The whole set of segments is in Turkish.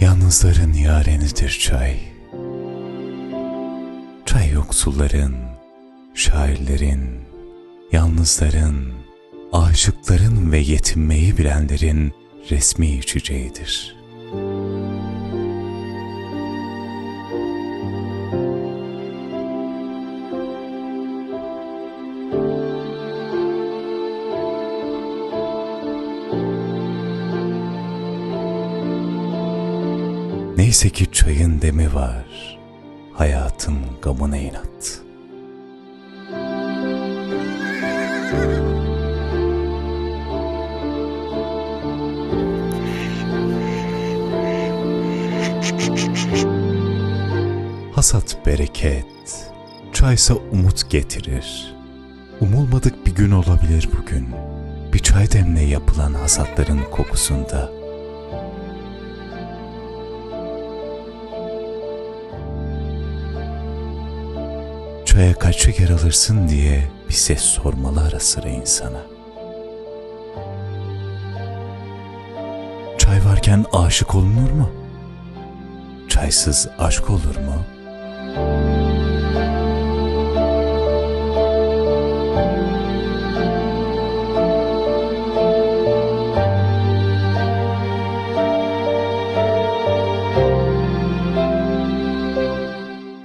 Yalnızların yarenidir çay. Çay yoksulların, şairlerin, yalnızların, aşıkların ve yetinmeyi bilenlerin resmi içeceğidir. Neyse ki çayın demi var, hayatın gamına inat. Hasat bereket, çaysa umut getirir. Umulmadık bir gün olabilir bugün. Bir çay demle yapılan hasatların kokusunda. Çaya kaç şeker alırsın diye bir ses sormalı ara sıra insana. Çay varken aşık olunur mu? Çaysız aşk olur mu?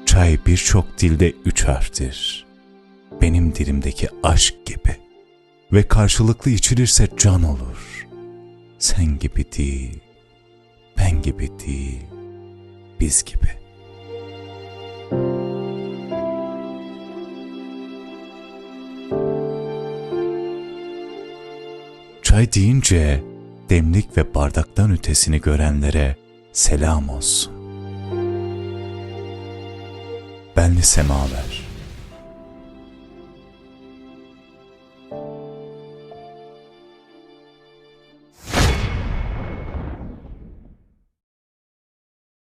Çay birçok dilde üç harftir. Benim dilimdeki aşk gibi. Ve karşılıklı içilirse can olur. Sen gibi değil, ben gibi değil, biz gibi. Çay deyince demlik ve bardaktan ötesini görenlere selam olsun. Benli semaver.